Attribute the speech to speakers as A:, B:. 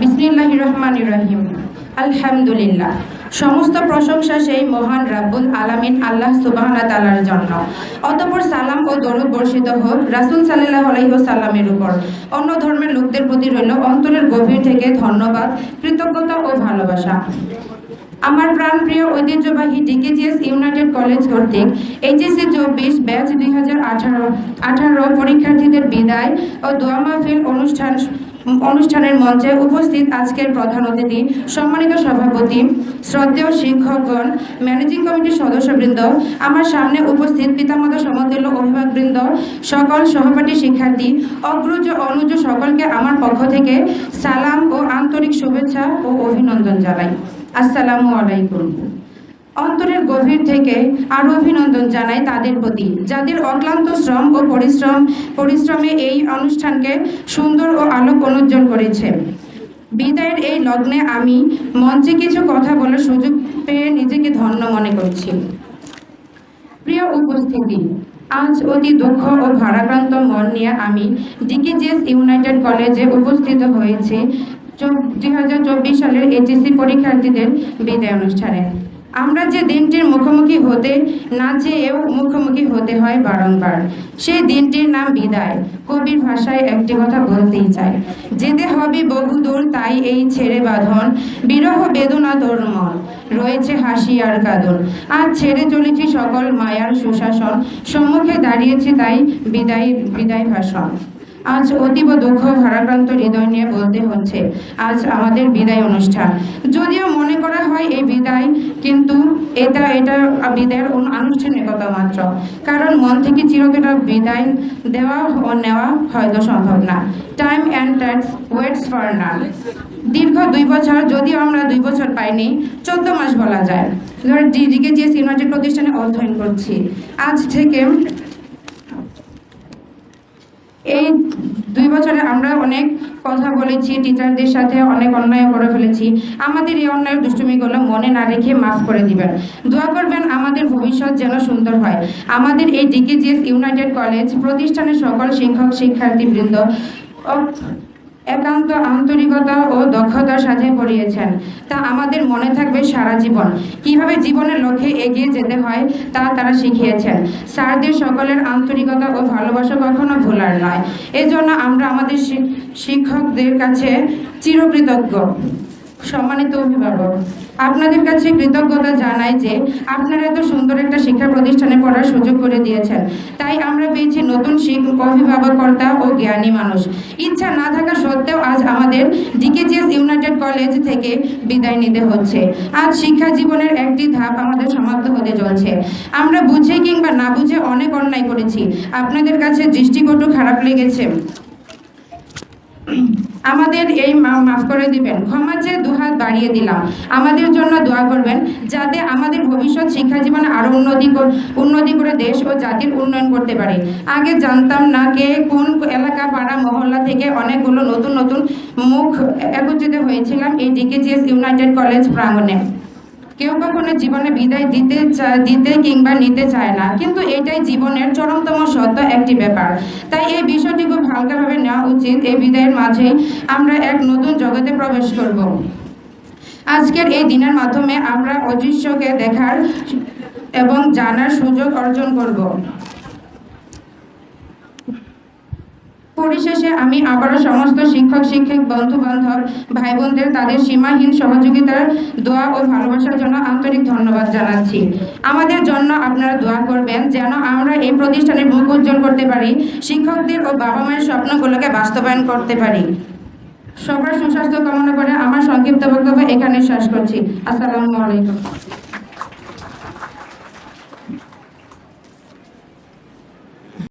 A: বিসমিল্লাহ রহমান রহিম আলহামদুলিল্লাহ। সমস্ত প্রশংসা সেই মহান রাব্বুল আলামিন আল্লাহ সুবাহানা তালার জন্য। অতপর সালাম ও দরুদ বর্ষিত হোক রাসুল সাল্লাহ আলাইসাল্লামের উপর। অন্য ধর্মের লোকদের প্রতি রইল অন্তরের গভীর থেকে ধন্যবাদ, কৃতজ্ঞতা ও ভালোবাসা। আমার প্রাণপ্রিয় ঐতিহ্যবাহী ডিকেজিএস ইউনাইটেড কলেজ কর্তৃক এইচএসসি চব্বিশ ব্যাচ দুই হাজার আঠারো আঠারো পরীক্ষার্থীদের বিদায় ও দোয়া মাহফিল অনুষ্ঠান অনুষ্ঠানের মঞ্চে উপস্থিত আজকের প্রধান অতিথি সম্মানিত সভাপতি, শ্রদ্ধেয় শিক্ষকগণ, ম্যানেজিং কমিটির সদস্যবৃন্দ, আমার সামনে উপস্থিত পিতামাতা সমতুল্য অভিভাবকবৃন্দ, সকল সহপাঠী শিক্ষার্থী, অগ্রজ অনুজ সকলকে আমার পক্ষ থেকে সালাম ও আন্তরিক শুভেচ্ছা ও অভিনন্দন জানাই। আসসালামু আলাইকুম। অন্তরের গভীর থেকে আরও অভিনন্দন জানাই তাদের প্রতি। যাদের অক্লান্ত শ্রম ও পরিশ্রম, পরিশ্রমে এই অনুষ্ঠানকে সুন্দর ও আলোক অনুজ্জ্বল করেছে। বিদায়ের এই লগ্নে আমি মঞ্চে কিছু কথা বলার সুযোগ পেয়ে নিজেকে ধন্য মনে করছি। প্রিয় উপস্থিতি, আজ অতি দুঃখ ও ভারাক্রান্ত মন নিয়ে আমি ডিকেজিএস ইউনাইটেড কলেজে উপস্থিত হয়েছি। দুই হাজার চব্বিশ সালের এইচএসসি পরীক্ষার্থীদের বিদায় অনুষ্ঠানে। আমরা যে দিনটির মুখোমুখি হতে না চেয়েও মুখোমুখি হতে হয় বারংবার। সেই দিনটির নাম বিদায়। কবির ভাষায় একটি কথা বলতেই চাই। যেতে হবে বহুদূর তাই এই ছেড়ে বাঁধন। বিরহ বেদনা তোর মন। রয়েছে হাসি আর কাঁদন। আজ ছেড়ে চলেছি সকল মায়ার সুশাসন। সম্মুখে দাঁড়িয়েছি তাই বিদায় বিদায় ভাষণ। আজ অতীব দুঃখ, ভারাক্রান্ত হৃদয় নিয়ে বলতে হচ্ছে, আজ আমাদের বিদায় অনুষ্ঠান। যদিও মনে করা হয় এই বিদায়, কিন্তু এটা এটা বিদায়ের আনুষ্ঠানিকতা মাত্র। কারণ মন থেকে চিরতটা বিদায় দেওয়া ও নেওয়া হয়তো সম্ভব না। Time and times waits for না দীর্ঘ দুই বছর, যদিও আমরা দুই বছর পাইনি, চোদ্দ মাস বলা যায়। ধর ডিডিকে জিএস ইউনাইটেড প্রতিষ্ঠানে অধ্যয়ন করছি। আজ থেকে এই দুই বছরে আমরা অনেক কথা বলেছি টিচারদের সাথে অনেক অন্যায় করে ফেলেছি। আমাদের এই অন্যায়ের দুষ্টুমিগুলো মনে না রেখে মাফ করে দিবেন। দোয়া করবেন আমাদের ভবিষ্যৎ যেন সুন্দর হয়। আমাদের এই ডিকেজিএস ইউনাইটেড কলেজ প্রতিষ্ঠানের সকল শিক্ষক, শিক্ষার্থীবৃন্দ একান্ত আন্তরিকতা ও দক্ষতার সাথে পড়িয়েছেন। তা আমাদের মনে থাকবে সারা জীবন। কীভাবে জীবনের লক্ষ্যে এগিয়ে যেতে হয়, তা তারা শিখিয়েছেন। স্যারদের সকলের আন্তরিকতা ও ভালোবাসা কখনো ভোলার নয়। এজন্য আমরা আমাদের শিক্ষকদের কাছে চিরকৃতজ্ঞ। সম্মানিত অভিভাবক, আপনাদের কাছে কৃতজ্ঞতা জানাই যে আপনারা এত সুন্দর একটা শিক্ষা প্রতিষ্ঠানে পড়ার সুযোগ করে দিয়েছেন। তাই আমরা পেয়েছি নতুন শিক্ষক অভিভাবককর্তা ও জ্ঞানী মানুষ। ইচ্ছা না থাকা সত্ত্বেও আজ আমাদের ডিকেজিএস ইউনাইটেড কলেজ থেকে বিদায় নিতে হচ্ছে। আজ শিক্ষা জীবনের একটি ধাপ আমাদের সমাপ্ত হতে চলছে। আমরা বুঝে কিংবা না বুঝে অনেক অন্যায় করেছি। আপনাদের কাছে দৃষ্টিকটু খারাপ লেগেছে। আমাদের এই মাফ করে দিবেন, ক্ষমা চেয়ে দুহাত বাড়িয়ে দিলাম। আমাদের জন্য দোয়া করবেন যাতে আমাদের ভবিষ্যৎ শিক্ষা জীবনে আরও উন্নতি উন্নতি করে দেশ ও জাতির উন্নয়ন করতে পারে। আগে জানতাম না কে কোন এলাকা, পাড়া, মহল্লা থেকে অনেকগুলো নতুন নতুন মুখ একত্রিত হয়েছিলাম এই ডিকেজিএস ইউনাইটেড কলেজ প্রাঙ্গণে। কেউ কখনো জীবনে বিদায় দিতে দিতে কিংবা নিতে চায় না। কিন্তু এটাই জীবনের চরমতম সত্য একটি ব্যাপার। তাই এই বিষয়টি খুব হালকাভাবে নেওয়া উচিত। এই বিদায়ের মাঝে আমরা এক নতুন জগতে প্রবেশ করব। আজকের এই দিনের মাধ্যমে আমরা অদৃশ্যকে দেখার এবং জানার সুযোগ অর্জন করব। পরিশেষে আমি আবারও সমস্ত শিক্ষক শিক্ষক বন্ধু বান্ধব ভাই বোনদের তাদের সীমাহীন সহযোগিতার দোয়া ও ভালোবাসার জন্য আন্তরিক ধন্যবাদ জানাচ্ছি। আমাদের জন্য আপনারা দোয়া করবেন যেন আমরা এই প্রতিষ্ঠানের মুখ উজ্জ্বল করতে পারি, শিক্ষকদের ও বাবা মায়ের স্বপ্নগুলোকে বাস্তবায়ন করতে পারি। সবার সুস্বাস্থ্য কামনা করে আমার সংক্ষিপ্ত বক্তব্য এখানে শেষ করছি। আসসালামু আলাইকুম।